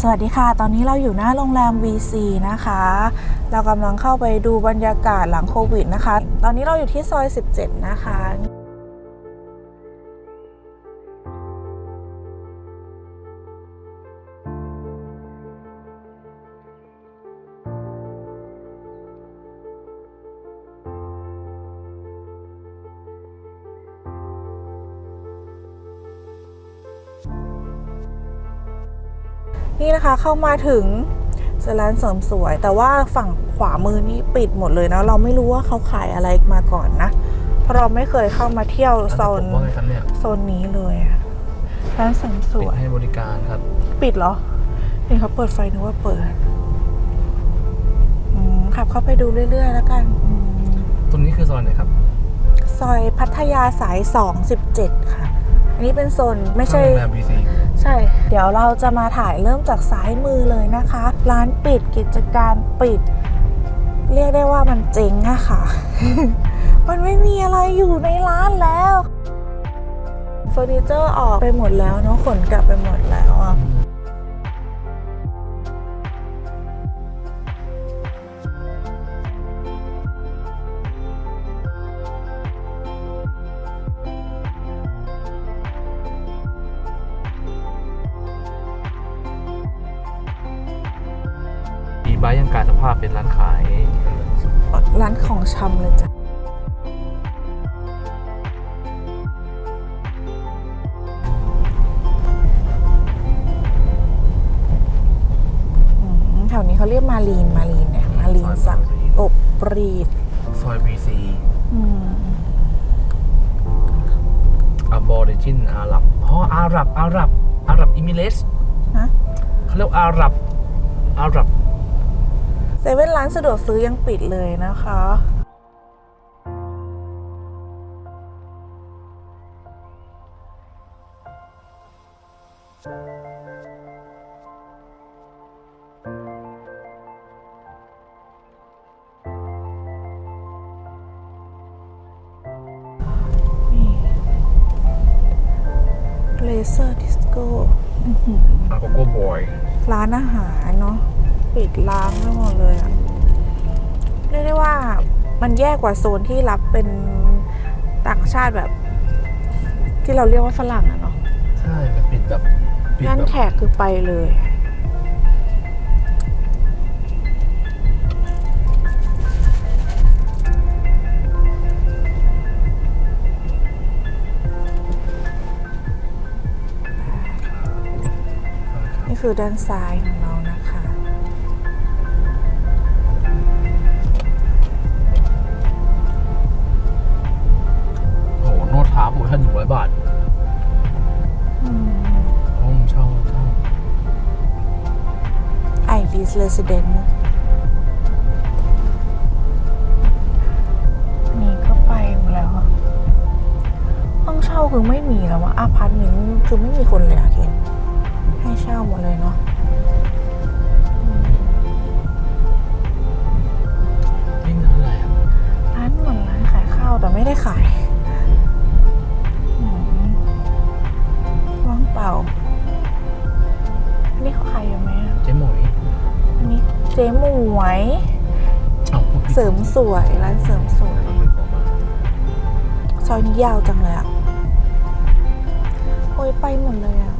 สวัสดีค่ะ ตอนนี้เราอยู่หน้าโรงแรม VC นะคะ เรากำลังเข้าไปดูบรรยากาศหลังโควิดนะคะ ตอนนี้เราอยู่ที่ซอย 17 นะคะ นี่นะคะเข้ามาถึงร้านเสริมสวย แต่ว่าฝั่งขวามือนี่ปิดหมดเลยนะ เราไม่รู้ว่าเขาขายอะไรมาก่อนนะ เพราะเราไม่เคยเข้ามาเที่ยวโซนผมว่าไงครับเนี่ยโซนนี้เลยอะร้านเสริมสปิดวย ให้บริการครับ ปิดเหรอเห็นเขาเปิดไฟนึกว่าเปิดอืมขับเข้าไปดูเรื่อยๆ แล้วกันอืมตรงนี้คือซอยไหนครับ ซอยพัทยาสาย217ค่ะ อันนี้เป็นโซนไม่ใช่ข้างโรงแรมบีซี ใช่ เดี๋ยวเราจะมาถ่ายเริ่มจากซ้ายมือเลยนะคะ ร้านปิดกิจการปิด เรียกได้ว่ามันเจ๊งอะค่ะ มันไม่มีอะไรอยู่ในร้านแล้วเฟอร์นิเจอร์ออกไปหมดแล้วเนาะขนกลับไปหมดแล้วอะ ของชำเลยจ้ะอืมแถวนี้เขาเรียกมารีน มารีนเนี่ย มารีนสักอบปรีด ซอยบีซีอืมอาบอริจินอาหรับอ๋ออาหรับ อาหรับ อาหรับอิมิเรสฮะเขาเรียกอาหรับ อาหรับ เซเว่นร้านสะดวกซื้อยังปิดเลยนะคะนี่เลเซอร์ดิสโก้อาโกโก้บอย ร้านอาหาร เนาะปิดร้านไปหมดเลยอะเรียกได้ว่ามันแยกกว่าโซนที่รับเป็นต่างชาติแบบ ที่เราเรียกว่าฝรั่งอะเนาะใช่มันปิดแบบปิดงานแบบแขกคือไปเลย นี่คือด้านซ้ายของเรานะ คะโอ้โหโนดท้าโปรโมชั่นหนึ่งร้อยบาทอืมห้องเช่าเช่าไอบีสเรสเดนนี่ก็ไปหมดแล้วอะห้องเช่าคือไม่มีแล้วอะอาพาร์ตเมนต์คือไม่มีคนเลยอะเคนให้เช่าหมดเลยเนาะนี่มันอะไรอะร้านเหมือนร้านขายข้าวแต่ไม่ได้ขาย วยเอ้าพูดผิดเสริมสวยร้านเสริมสวยซอยนี้ยาวจังเลยอะโอ้ยไปหมดเลยอะ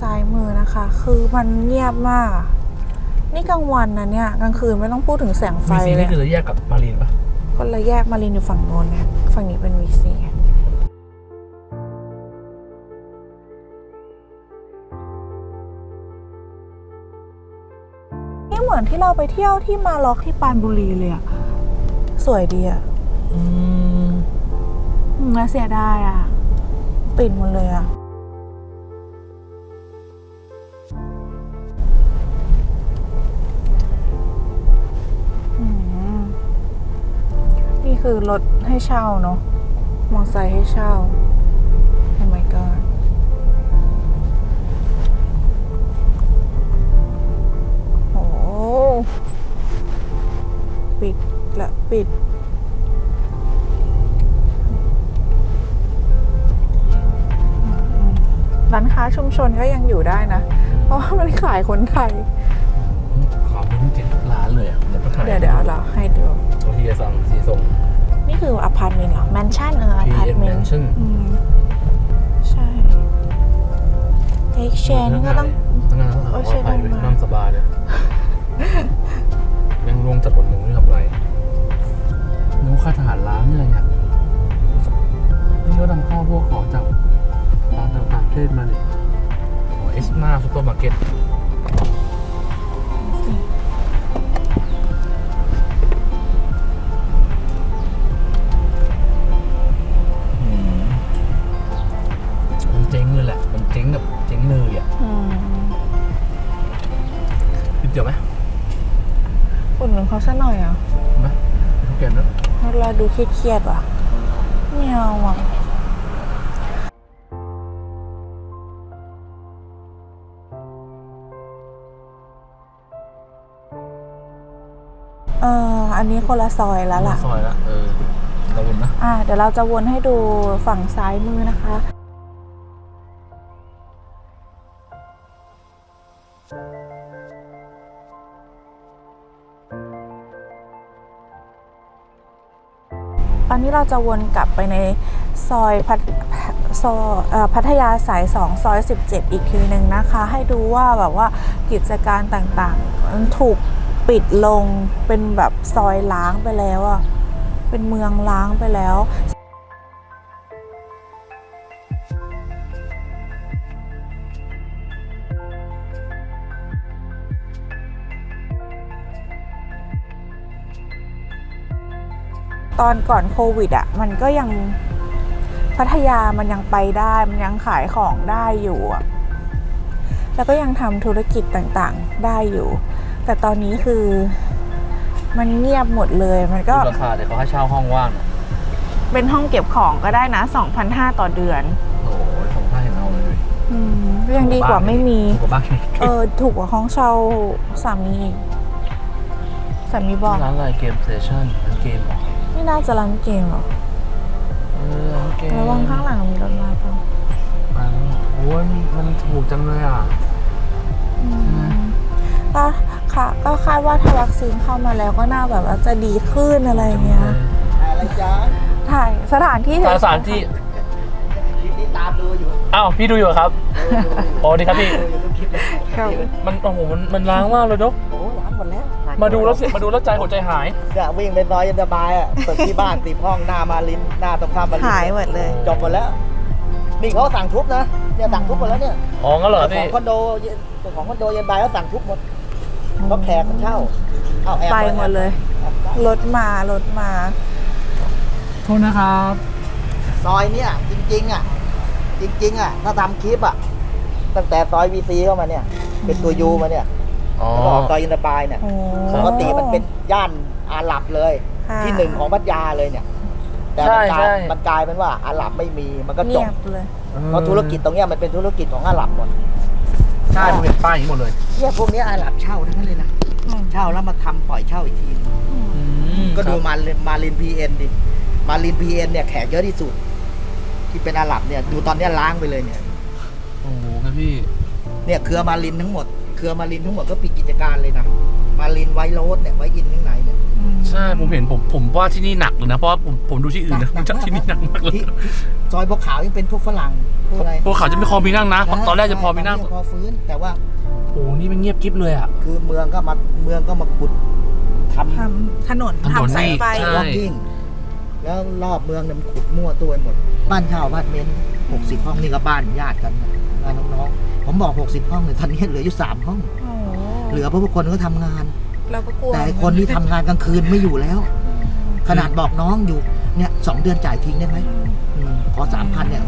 ซ้ายมือนะคะ คือมันเงียบมาก นี่กลางวันนะเนี่ยกลางคืนไม่ต้องพูดถึงแสงไฟบีซีเลนี่ย คือจะแยกกับมารีนปะคนละแยกมารินอยู่ฝั่งโน้นเนี่ยฝั่งนี้เป็นวีซีนี่เหมือนที่เราไปเที่ยวที่มาล็อกที่ปรานบุรีเลยอะสวยดีอะอืมอืมน่าเสียดายอะปิดหมดเลยอะ คือรถให้เช่าเนาะ มอไซค์ให้เช่า โอ้ my god โอ้โหปิดละปิดร้านค้าชุมชนก็ยังอยู่ได้นะ เพราะว่ามันขายคนไทย ขอเป็นเจ็ดทุกร้านเลยอะเดี๋ยวไปถ่ายเดี๋ยวเดี๋ยวเราให้ดู โอทีสั่งสีส่ง นี่คืออพาร์ตเมนต์เหรอแมนชั่นเอออพาร์ต PM เมนต์ Mansion อืมใช่ exchange ก็ต้องตั้งนานโอ้เขายขออภัยด้วยใช่นั่งสบายเลยยังร่วงจัดบนหนึ่งไม่ทำไรนึกค่าทหารล้างเนี่ยเนี่ยนี่ก็นำเข้าพวกของจากร้านต่างๆประเทศมาเนี่ยเอสมาซูเปอร์มาร์เก็ต เราดูเครียดๆว่ะไม่เอาอะเอออันนี้คนละซอยแล้วล่ะ ซอยละเออเราวนนะ อ่า เดี๋ยวเราจะวนให้ดูฝั่งซ้ายมือนะคะ เราจะวนกลับไปในซอยพัทซอยเอ่อพัทยาสาย 2 ซอย 17 อีกทีหนึ่งนะคะ ให้ดูว่าแบบว่ากิจการต่างๆมันถูกปิดลงเป็นแบบซอยล้างไปแล้วอะเป็นเมืองล้างไปแล้ว ตอนก่อนโควิดอะ่ะมันก็ยังพัทยามันยังไปได้ มันยังขายของได้อยู่อะแล้วก็ยังทำธุรกิจต่างๆได้อยู่ แต่ตอนนี้คือมันเงียบหมดเลย มันก็ราคาเดี๋ยวเขาให้เช่าห้องว่างอะเป็นห้องเก็บของก็ได้นะ2,500ต่อเดือน โอ้โหชมท่ายังเอาเลยอืมก็ยังดีกว่าไม่มี ถูกกว่าบ้านเออถูกกว่าห้องเช่าสามีอีกสามีบอกร้านอะไรเกมสเตชันร้านเกมเหรอ ไม่น่าจะร้านเกมหรอกเออร้านเกมระวังข้างหลังมีรถมาเปล่าร้านโอ้ยมันถูกจังเลยอะก็ค่ะก็คาดว่าถ้าวัคซีนเข้ามาแล้วก็น่าแบบว่าจะดีขึ้นอะไรอย่างเงี้ยอะไรจ๊ะถ่ายสถานที่สถานที่คลิปนี้ตามดูอยู่อ้าวพี่ดูอยู่เหรอครับ โอ้ดีครับพี่ดูอยู่ทุกคลิปเลยครับมันโอ้โหมันมันล้างมากเลยเนาะโอ้ล้างหมดแล้วมาดูแล้วเสียมาดูแล้วใจหัวใจหายเนี่ยวิ่งไปซอยยันสบายอะตึกที่บ้านตีห้องหน้ามาลินหน้าตรงข้ามมาลินหายหมดเลย จบหมดแล้ว นี่เขาสั่งทุบนะ เนี่ยสั่งทุบหมดแล้วเนี่ยอ๋องั้นเหรอเจ้าขพี่องคอนโดเจ้าของคอนโดยันบายเขาสั่งทุบหมดเพราะแขกมันเช่าเอาแอบไปหมดเลยแอบไปรถมารถมา โทษนะครับ ซอยเนี่ยจริง ๆ อะ จริง ๆ อะ ถ้าทำคลิปอะ ตั้งแต่ซอยวีซีเข้ามาเนี่ย เป็นตัวยูมาเนี่ยอ๋อ แล้วก็ออกซอยยันบายเนี่ยโอ้ปกติมันเป็นย่านอาหรับเลย ค่ะ ที่หนึ่งของพัทยาเลยเนี่ย แต่ใช่มันกลายใช่ มันกลายเป็นว่าอาหรับไม่มีมันก็จเงีบยบเลย เพราะธุรกิจตรงเนี้ยมันเป็นธุรกิจของอาหรับหมดใช่ผมเห็นป้ายอย่างนี้หมดเลยเนี่ยพวกเนี้ยอาหรับเช่าทั้งนั้นเลยนะอืม เช่าแล้วมาทำปล่อยเช่าอีกทีนึงก็ดูมาลินมาลินพีเอ็นดิมาลินพีเอ็นเนี่ยแขกเยอะที่สุด ที่เป็นอาหรับเนี่ยดูตอนเนี้ยล้างไปเลยเนี่ยโอ้โหครับ พี่ เนี่ยเครือมาลินทั้งหมด เครือมาลินทั้งหมดก็ปิดกิจการเลยนะ มาลินไวโรสเนี่ยไวอินข้างในเนี่ยอืมใช่ผมเห็นผมผมว่าที่นี่หนักเลยนะเพราะว่าผมผมดูที่อื่นนะหนักจากที่นี่หนักมากเลยที่ที่ซอยบัวขาวยังเป็นพวกฝรั่งพวกอะไรพวกเขาจะไม่พอมีนั่งนะตอนแรกจะพอมีนั่งตอพอฟื้น แต่ว่าโอ้โหนี่มันเงียบกิ๊บเลยอะคือเมืองก็มาเมืองก็มาขุดทำทำถนนถนนทำสายไฟนี่ใช่วอล์กิ้ง แล้วรอบเมืองเนี่ยมันขุดมั่วตัวไปหมด บ้านเช่าบ้านเมนหกสิบห้องนี่ก็บ้านญาติกันนะบ้านน้องๆผมบอกหกสิบห้องเลยตอนนี้เหลืออยู่สามห้อง โอ้เหลือเพราะว่าคนก็ทำงาน เราก็กลัวแต่คนที่ทำงานกลางคืนไม่อยู่แล้ว ขนาดบอกน้องอยู่เนี่ยสองเดือนจ่ายทิ้งได้ไหมอืมขอสามพันเนี่ย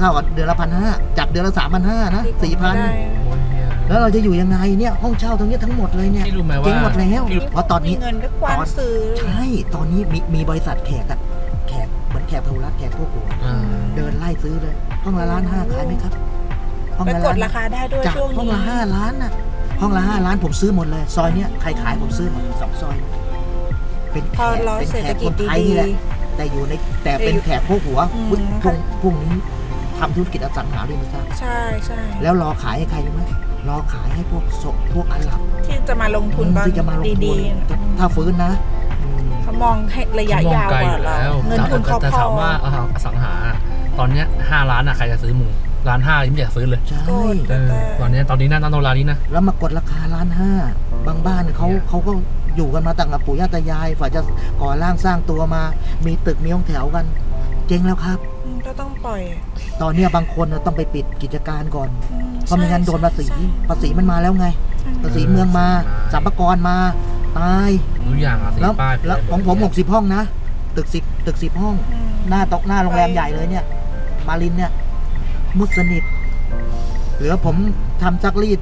เท่ากับเดือนละพันห้าจากเดือนละสามพันห้านะสี่พันได้โอ้ยเฮีย แล้วเราจะอยู่ยังไงเนี่ยห้องเช่าตรงนี้ทั้งหมดเลยเนี่ยพี่รู้ไหมว่าเจ๊งหมดแล้วพี่รู้ เพราะตอนนี้ มีเงินก็กว้านซื้อใช่ตอนนี้มีมีบริษัทแขกอะแขกเหมือนแขขกพหุรัตน์แขกพวกหัวอ่าเดินไล่ซื้อเลย ห้องละล้านห้าขายไหมครับห้องไปละกล้าดนราคาได้ด้วยจากช่วงห้องนี้ละห้าล้านน่ะ ห้องละห้าล้านผมซื้อหมดเลย ซอยเนี้ยใครขายผมซื้อหมดสองซอย เป็นแขพอกเราเป็นเศรษแขฐกกิคจนไทยดี นี่แหละ แต่อยู่ในแต่เป็นแขกพวกหัวอืมพวกพวกพวกนี้ทำธุรกิจอสังหาริมทรัพย์ๆใช่ใช่แล้วรอขายให้ใครรู้ไหม รอขายให้พวกโสพวกอาหรับที่จะมาลงทุนตอนที่จะมาลงทุดีนถ้าฟื้นนะอืม ๆเขามองให้ระยะเขามองยาวไกลกอว่ายู่เราแล้วเงินทุนเขาแต่พอ ถามว่าอสังหา ตอนเนี้ยห้าล้านอะใครจะซื้อมึงล้านห้ายังไม่อยากซื้อเลยใช่โกรธเออตอนเนี้ยตอนนี้นะตอนโนรานี้นะ แล้วมากดราคาล้านห้า บางบ้านเขาเนี่ย เขาก็อยู่กันมาตั้งแต่ปู่ย่าตายายฝ่าจะก่อร่างสร้างตัวมา มีตึกมีห้องแถวกัน เจ๊งแล้วครับอืมก็ต้องปล่อยตอนเนี้ยบางคนน่ะต้องไปปิดกิจการก่อน อื เพราะไม่งั้นโดนภาษีใช่ภาษีมันมาแล้วไงใช่ภาษีเมืองมาใช่สัมภากรมาตายทุกอย่างอะสีแล้วป้ายแล้วของผมหกสิบห้องนะตึกสิบตึกสิบห้องอืมหน้าตกหน้าโรงแรมใหญ่เลยเนี่ยมารินเนี่ย มุดสนิทเหลือผมทำซักรีด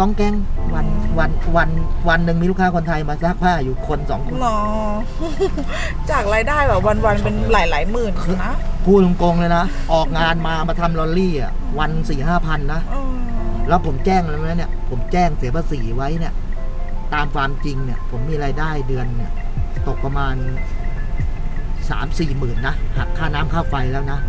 กองแกงวันวันวันวันหนึ่งมีลูกค้าคนไทยมาซักผ้าอยู่คนสองคนหนอจากรายได้แบบวันๆเป็นหลายๆหมื่นนะพูดตรงๆเลยนะ ออกงานมามาทำลอลลี่อะวันสี่ห้าพันนะอืมแล้วผมแจ้งแล้วนะเนี่ย ผมแจ้งเสียภาษีไว้เนี่ย ตามความจริงเนี่ย ผมมีรายได้เดือนเนี่ย ตกประมาณสามสี่หมื่นนะหักค่าน้ำค่าไฟแล้วนะ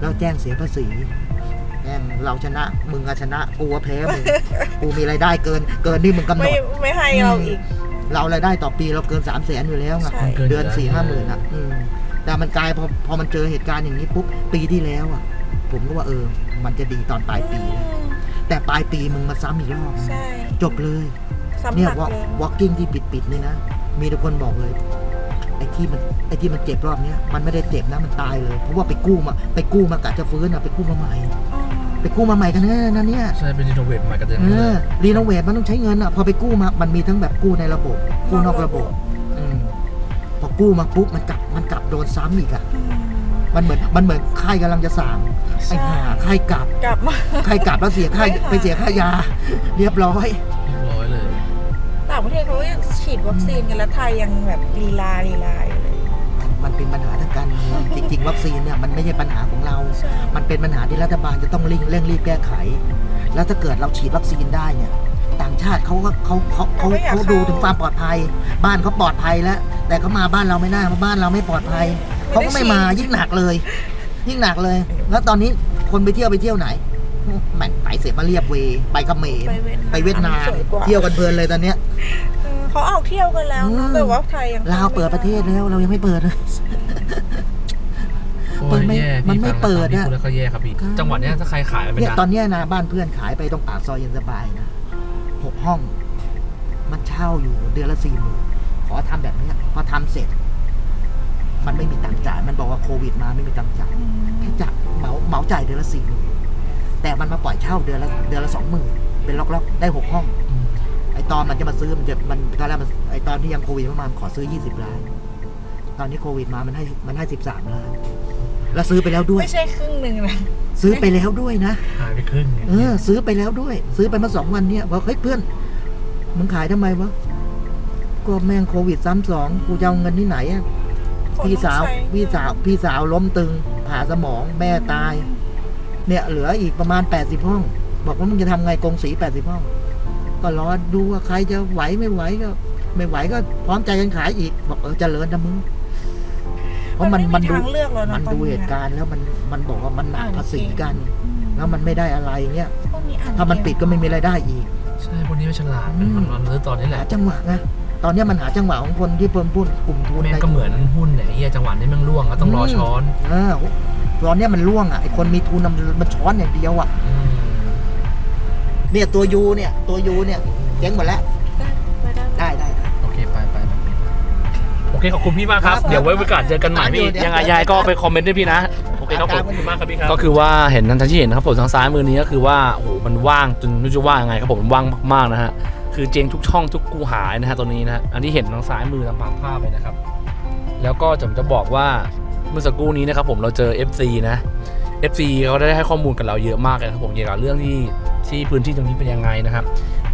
แล้วแจ้งเสียภาษี แจ้งเราชนะมึงอะชนะกูอะแพ้มึงกูมีรายได้เกินเกินที่มึงกำหนไม่ด ไม่ให้เราอีก เรารายได้ต่อปีเราเกินสามแสนอยู่แล้วไงใช่กิเดือนยู่แล้วสี่ห้าหมื่นอะอืมแต่มันกลายพอพอมันเจอเหตุการณ์อย่างนี้ปุ๊บปีที่แล้วอะ ผมก็ว่าเออ มันจะดีตอนปลายปีนะอืมแต่ปลายปีมึงมาซ้ำอีกรอบนะใช่จบเลย สัมเนี่ย ผัสวอเลยวอล์กกิ้งที่ปิดปิดๆนี่นะ มีทุกคนบอกเลย ไอ้ที่มันไอ้ที่มันเจ็บรอบเนี้ยมันไม่ได้เจ็บนะมันตายเลย เพราะว่าไปกู้มา ไปกู้มากะจะฟื้นอะไปกู้มาใหม่อืม ไปกู้มาใหม่กันแน่นะเนี่ยใช่เป็นรีโนเวทใหม่กันเต็มเอเลอยรีโนเวทมันต้องใช้เงินอะพอไปกู้มามันมีทั้งแบบกู้ในระบบ กู้นอกระบบอืมพอกู้มาปุ๊บมันกลับมันกลับโดนซ้ำอีกอะอืมมันเหมือนมันเหมือนค่ายกำลังจะสั่งไอ้ห่าค่ายกลับกลับมา ค่ายกลับแล้วเสียค่าไม่ค่ะไปเสียค่ายา เรียบร้อย เรียบร้อยเลย ต่างประเทศเขาก็ยังฉีดวัคซีนกันแล้วไทยยังแบบลีลาลีลาอยู่เลยมัน มันเป็นปัญหาทางการเมืองจริง ๆ วัคซีนเนี่ยมันไม่ใช่ปัญหาของเราใช่มันเป็นปัญหาที่รัฐบาลจะต้องเร่งเร่งรีบแก้ไข แล้วถ้าเกิดเราฉีดวัคซีนได้เนี่ยต่างชาติเขาก็เขาเขาเขาเขาดูถึงความปลอดภัย บ้านเขาปลอดภัยแล้ว แต่เขามาบ้านเราไม่ได้เพราะบ้านเราไม่ปลอดภัยเขาก็ไม่มายิ่งหนักเลย ยิ่งหนักเลย แล้วตอนนี้คนไปเที่ยวไปเที่ยวไหนแหม่งไปเสียมาเรียบเวย์ไปเขมรไปเวียดนามไปเวียดนามสวยกว่าเที่ยวกันเพลินเลยตอนเนี้ย เออเขาออกเที่ยวกันแล้วอืนะมแต่ว่าไทยยังลาวเปิดประเทศแล้วเรายังไม่เปิดเลย โอ้ยมันไม่แย่มันพี่ไม่ฟังเปิดพี่อะพูดแล้วก็แย่ครับพี่ ครับ จังหวัดเนี้ยถ้าใครขายมันเป็นเนี่ยร้านตอนเนี้ยนะบ้านเพื่อนขายไปตรงปากซอยยังสบายนะหกห้อง มันเช่าอยู่เดือนละสี่หมื่นขอทำแบบเนี้ยพอทำเสร็จ มันไม่มีตังค์จ่าย มันบอกว่าโควิดมาไม่มีตังค์จ่ายอืมแค่จ่ายเหมาเหมาจ่ายเดือนละสี่หมื่นแต่มันมาปล่อยเช่าเดือนละเดือนละสองหมื่นเป็นล็อกๆ ได้หกห้องอืม ไอตอนมันจะมาซื้อมันจะมันตอนแรกมันไอตอนที่ยังโควิดมามันขอซื้อยี่สิบล้าน ตอนนี้โควิดมามันให้มันให้สิบสามล้าน แล้วซื้อไปแล้วด้วย ไม่ใช่ครึ่งหนึ่งนะซื้อไปแล้วด้วยนะ หายไปครึ่งไงเออ ซื้อไปแล้วด้วย ซื้อไปมาสองวันเนี่ยบอกเฮ้ยเพื่อนมึงขายทำไมวะก็แม่งโควิดซ้ำสองกูจะเอาเงินที่ไหนอะคนพี่สาวต้องใช้พี่สาวพี่สาวล้มตึงผ่าสมองแม่ตาย เนี่ยเหลืออีกประมาณแปดสิบห้อง บอกว่ามึงจะทำไงกงสีแปดสิบห้อง ก็รอดูว่าใครจะไหวไม่ไหวก็ ไม่ไหวก็พร้อมใจกันขายอีก บอกเออเจริญนะมึงเพราะมันไมันดูทางเลือกแล้วนะมันตอนดูนี้เหตุการณ์แล้วมันมันบอกว่ามันหนักภาษีกัน แล้วมันไม่ได้อะไรเงี้ยพวกนี้อ่านถ้ามันปิดก็ไม่มีรายได้อีกใช่พวกนี้ไม่ฉลาดมันมันมันซื้อตอนนี้แหหาละจังหวะนะตอนเนี้ยมันหาจังหวะของคนที่เพิ่มพูดกลุ่มทุนแม่งในก็เหมือนหุ้นเนี่ยเฮียจังหวะนี้แม่งร่วงก็ต้องรอช้อนเออตอนเนี้ยมันล่วงอะไอคนมีทุนน่ะมันมันช้อนอย่างเดียวอะอืม เนี่ยตัวยูเนี่ยตัวยูเนี่ยเจ๊งหมดแล้วได้ไปได้ได้ได้ได้ โอเค ไปไปไปโอเค ขอบคุณพี่มากครับ ครับเดี๋ยวไว้โอกาสเจอกันใหม่พี่ เดี๋ยวยังไงยายก็ไปคอมเมนต์ด้วยพี่นะ โอเคครับผมตามกันอยู่ขอบคุณมากครับพี่ครับ ก็คือว่าเห็นทันที่เห็นนะครับผมทางซ้ายมือนี้ก็คือว่าโอ้โหมันว่างจนไม่รู้จะว่ายังไงครับผมมันว่างมากๆนะฮะคือเจงทุกช่องทุกกูหายนะฮะตัวนี้นะฮะอันที่เห็นทางซ้ายมือทางภาพเลยนะครับ แล้วก็ผมจะบอกว่าเมื่อสักครู่นี้นะครับผมเราเจอ FC นะ FC เขาได้ให้ข้อมูลกับเราเยอะมากเลยนะครับผมเกี่ยวกับเรื่องที่ ที่พื้นที่ตรงนี้เป็นยังไงนะครับ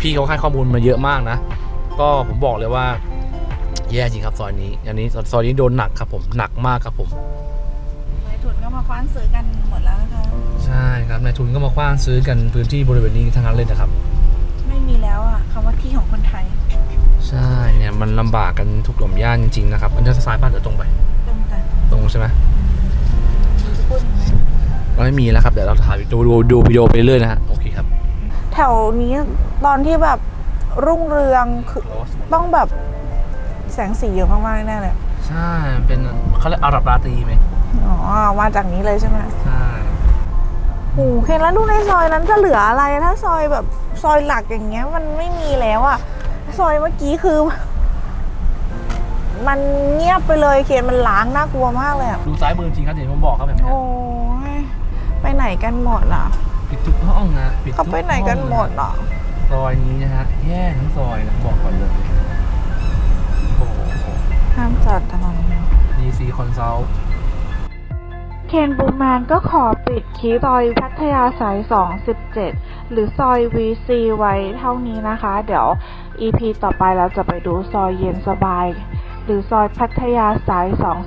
พี่เขาให้ข้อมูลมาเยอะมากนะ ก็ผมบอกเลยว่า แย่จริงครับซอยนี้ อันนี้ซอยนี้โดนหนักครับผมหนักมากครับผมคว้านซื้อกันหมดแล้วนะคะใช่ครับนายทุนก็มาคว้างซื้อกันพื้นที่บริเวณนี้ทั้งนั้นเลยนะครับ ไม่มีแล้วอะคำว่าที่ของคนไทย ใช่เนี่ยมันลำบากกันทุกหล่อมย่านจริงๆนะครับอันนี้ซ้ายบ้านจะตรงไปตรงกันตรงใช่ไหมมีจะพูดยังไงเราไม่มีแล้วครับเดี๋ยวเราถ่ายดูดูดูวิดีโอไปเรื่อยนะฮะโอเคครับแถวนี้ตอนที่แบบรุ่งเรืองคือต้องแบบแสงสีเยอะมากๆแน่เลยใช่เป็นเขาเรียกอาหรับราตรีไหมอ๋อมาจากนี้เลยใช่ไหมใช่โอ้โหเคนแล้วดูในซอยนั้นจะเหลืออะไรถ้าซอยแบบซอยหลักอย่างเงี้ย มันไม่มีแล้วอะซอยเมื่อกี้คือ มันเงียบไปเลยเคนมันล้างน่ากลัวมากเลยอะดูซ้ายมือจริงครับเดี๋ยวผมบอกครับแบบนี้โอ้ยไปไหนกันหมดอะ ปิดทุกห้องนะปิดทุเขาไปไหนกันหมดห้องอะ ซอยนี้นะฮะแย่ทั้งซอยนะบอกก่อนเลยโอ้โห ห้ามจอดถนน DC Consult เคนบูแมนก็ขอปิดคลิปซอยพัทยาสาย 217 หรือซอย VC ไว้เท่านี้นะคะ เดี๋ยว EP ต่อไปเราจะไปดูซอยเย็นสบาย หรือซอยพัทยาสาย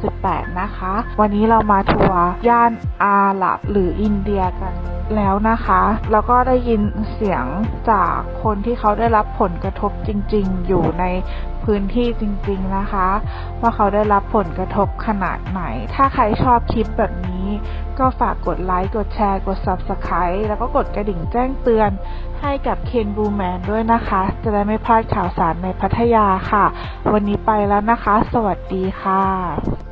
218 นะคะ วันนี้เรามาทัวร์ย่านอาหรับหรืออินเดียกันแล้วนะคะ แล้วก็ได้ยินเสียงจากคนที่เขาได้รับผลกระทบจริง ๆ อยู่ใน พื้นที่จริงๆนะคะ ว่าเขาได้รับผลกระทบขนาดไหน ถ้าใครชอบคลิปแบบนี้ ก็ฝากกดไลค์กดแชร์กด Subscribe แล้วก็กดกระดิ่งแจ้งเตือน ให้กับเคนบูแมนด้วยนะคะ จะได้ไม่พลาดข่าวสารในพัทยาค่ะ วันนี้ไปแล้วนะคะ สวัสดีค่ะ